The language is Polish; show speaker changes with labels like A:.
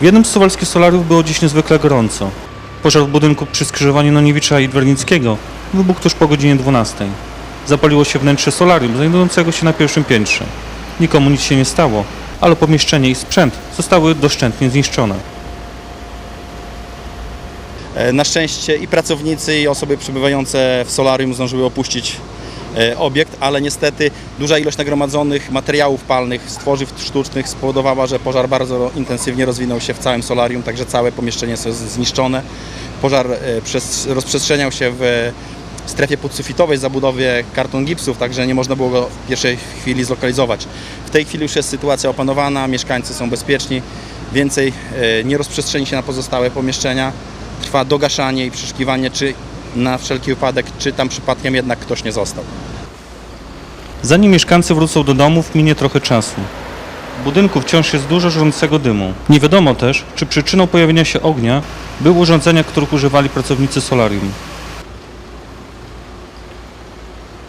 A: W jednym z suwalskich solariów było dziś niezwykle gorąco. Pożar w budynku przy skrzyżowaniu Noniewicza i Dwernickiego wybuchł tuż po godzinie 12. Zapaliło się wnętrze solarium znajdującego się na pierwszym piętrze. Nikomu nic się nie stało, ale pomieszczenie i sprzęt zostały doszczętnie zniszczone.
B: E, Na szczęście i pracownicy, i osoby przebywające w solarium zdążyły opuścić obiekt, ale niestety duża ilość nagromadzonych materiałów palnych z tworzyw sztucznych spowodowała, że pożar bardzo intensywnie rozwinął się w całym solarium, także całe pomieszczenie jest zniszczone. Pożar e, rozprzestrzeniał się w strefie podsufitowej zabudowie karton gipsów, także nie można było go w pierwszej chwili zlokalizować. W tej chwili już jest sytuacja opanowana, mieszkańcy są bezpieczni, więcej e, nie rozprzestrzeni się na pozostałe pomieszczenia. Trwa dogaszanie i przeszukiwanie, czy na wszelki wypadek, czy tam przypadkiem jednak ktoś nie został.
A: Zanim mieszkańcy wrócą do domów, minie trochę czasu. W budynku wciąż jest dużo żrącego dymu. Nie wiadomo też, czy przyczyną pojawienia się ognia były urządzenia, których używali pracownicy solarium.